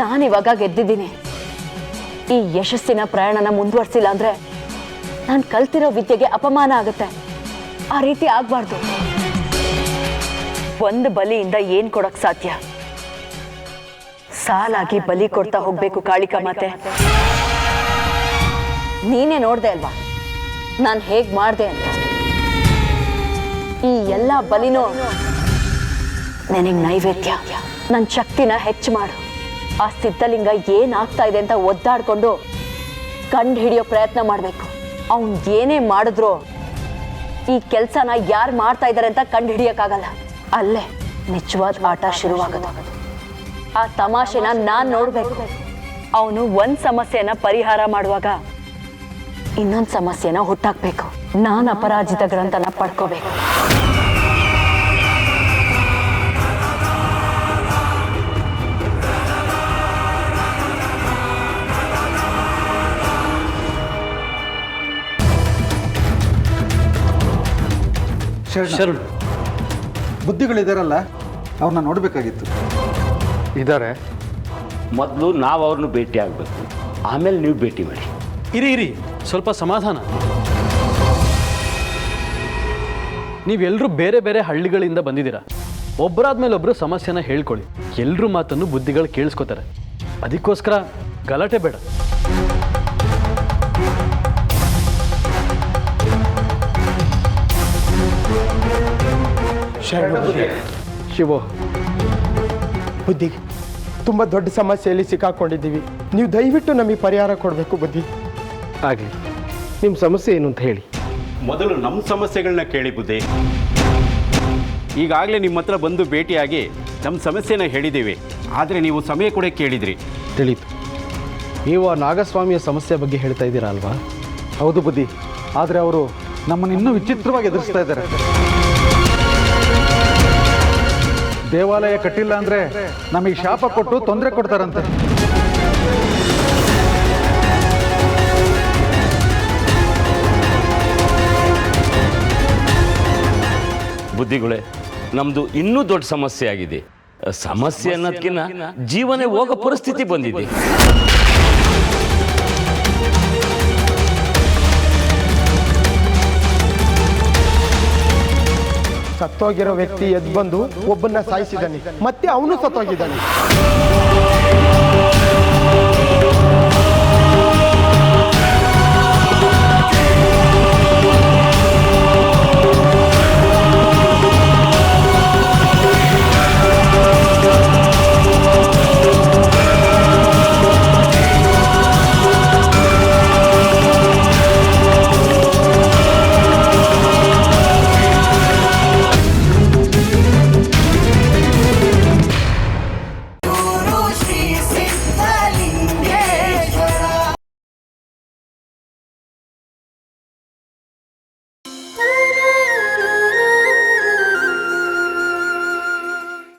ನಾನಿವಾಗ ಗೆದ್ದಿದ್ದೀನಿ. ಈ ಯಶಸ್ಸಿನ ಪ್ರಯಾಣನ ಮುಂದುವರಿಸಿಲ್ಲ ಅಂದ್ರೆ ನಾನು ಕಲ್ತಿರೋ ವಿದ್ಯೆಗೆ ಅಪಮಾನ ಆಗುತ್ತೆ. ಆ ರೀತಿ ಆಗ್ಬಾರ್ದು. ಒಂದು ಬಲಿಯಿಂದ ಏನ್ ಕೊಡಕ್ ಸಾಧ್ಯ? ಸಾಲಾಗಿ ಬಲಿ ಕೊಡ್ತಾ ಹೋಗ್ಬೇಕು ಕಾಳಿಕ ಮಾತೆ. ನೀನೇ ನೋಡ್ದೆ ಅಲ್ವಾ? ನಾನು ಹೇಗ್ ಮಾಡ್ದೆ ಅಂತ. ಈ ಎಲ್ಲ ಬಲಿನೂ ನನಗೆ ನೈವೇದ್ಯ. ನನ್ನ ಶಕ್ತಿನ ಹೆಚ್ಚು ಮಾಡು. ಆ ಸಿದ್ಧಲಿಂಗ ಏನಾಗ್ತಾ ಇದೆ ಅಂತ ಒದ್ದಾಡ್ಕೊಂಡು ಕಂಡು ಹಿಡಿಯೋ ಪ್ರಯತ್ನ ಮಾಡಬೇಕು. ಅವ್ನು ಏನೇ ಮಾಡಿದ್ರು ಈ ಕೆಲಸನ ಯಾರು ಮಾಡ್ತಾ ಇದ್ದಾರೆ ಅಂತ ಕಂಡು ಹಿಡಿಯೋಕ್ಕಾಗಲ್ಲ ಅಲ್ಲೇ ನಿಜವಾದ ಆಟ ಶುರುವಾಗದು. ಆ ತಮಾಷೆನ ನಾನು ನೋಡಬೇಕು. ಅವನು ಒಂದು ಸಮಸ್ಯೆನ ಪರಿಹಾರ ಮಾಡುವಾಗ ಇನ್ನೊಂದು ಸಮಸ್ಯೆನ ಹುಟ್ಟಾಕ್ಬೇಕು. ನಾನು ಅಪರಾಜಿತ ಗ್ರಂಥನ ಪಡ್ಕೋಬೇಕು. ಶರಣ್. ಬುದ್ಧಿಗಳಿದಾರಲ್ಲ ಅವ್ರನ್ನ ನೋಡಬೇಕಾಗಿತ್ತು. ಇದ್ದಾರೆ ಮೊದಲು ನಾವು ಅವ್ರನ್ನ ಭೇಟಿ ಆಗಬೇಕು. ಆಮೇಲೆ ನೀವು ಭೇಟಿ ಮಾಡಿ. ಇರಿ ಇರಿ. ಸ್ವಲ್ಪ ಸಮಾಧಾನ. ನೀವೆಲ್ಲರೂ ಬೇರೆ ಬೇರೆ ಹಳ್ಳಿಗಳಿಂದ ಬಂದಿದ್ದೀರಾ? ಒಬ್ಬರಾದ್ಮೇಲೆ ಒಬ್ಬರು ಸಮಸ್ಯೆನ ಹೇಳ್ಕೊಳ್ಳಿ. ಎಲ್ಲರೂ ಮಾತನ್ನು ಬುದ್ಧಿಗಳು ಕೇಳಿಸ್ಕೋತಾರೆ. ಅದಕ್ಕೋಸ್ಕರ ಗಲಾಟೆ ಬೇಡ. ಶರಣ ಬುದ್ಧಿ ಶಿವು ಬುದ್ಧಿ ತುಂಬ ದೊಡ್ಡ ಸಮಸ್ಯೆಯಲ್ಲಿ ಸಿಕ್ಕಾಕೊಂಡಿದ್ದೀವಿ. ನೀವು ದಯವಿಟ್ಟು ನಮಗೆ ಪರಿಹಾರ ಕೊಡಬೇಕು ಬುದ್ಧಿ. ಆಗಲಿ ನಿಮ್ಮ ಸಮಸ್ಯೆ ಏನು ಅಂತ ಹೇಳಿ. ಮೊದಲು ನಮ್ಮ ಸಮಸ್ಯೆಗಳನ್ನ ಕೇಳಿ ಬುದ್ಧಿ. ಈಗಾಗಲೇ ನಿಮ್ಮ ಹತ್ರ ಬಂದು ಭೇಟಿಯಾಗಿ ನಮ್ಮ ಸಮಸ್ಯೆನ ಹೇಳಿದ್ದೀವಿ. ಆದರೆ ನೀವು ಸಮಯ ಕೂಡ ಕೇಳಿದ್ರಿ. ತಿಳಿತು. ನೀವು ಆ ನಾಗಸ್ವಾಮಿಯ ಸಮಸ್ಯೆ ಬಗ್ಗೆ ಹೇಳ್ತಾ ಇದ್ದೀರಾ ಅಲ್ವಾ? ಹೌದು ಬುದ್ಧಿ. ಆದರೆ ಅವರು ನಮ್ಮನ್ನು ಇನ್ನೂ ವಿಚಿತ್ರವಾಗಿ ಎದುರಿಸ್ತಾ ಇದ್ದಾರೆ. ದೇವಾಲಯ ಕಟ್ಟಿಲ್ಲ ಅಂದ್ರೆ ನಮಗೆ ಶಾಪ ಕೊಟ್ಟು ತೊಂದರೆ ಕೊಡ್ತಾರಂತೆ. ಬುದ್ಧಿಗಳೇ ನಮ್ಮದು ಇನ್ನೂ ದೊಡ್ಡ ಸಮಸ್ಯೆ ಆಗಿದೆ. ಸಮಸ್ಯೆ ಅನ್ನೋದಕ್ಕಿಂತ ಜೀವನೇ ಹೋಗೋ ಪರಿಸ್ಥಿತಿ ಬಂದಿದೆ. ಸತ್ತೋಗಿರೋ ವ್ಯಕ್ತಿ ಎದ್ದು ಬಂದು ಒಬ್ಬನ್ನ ಸಾಯಿಸಿದ್ದಾನೆ. ಮತ್ತೆ ಅವನು ಸತ್ತೋಗಿದ್ದಾನೆ.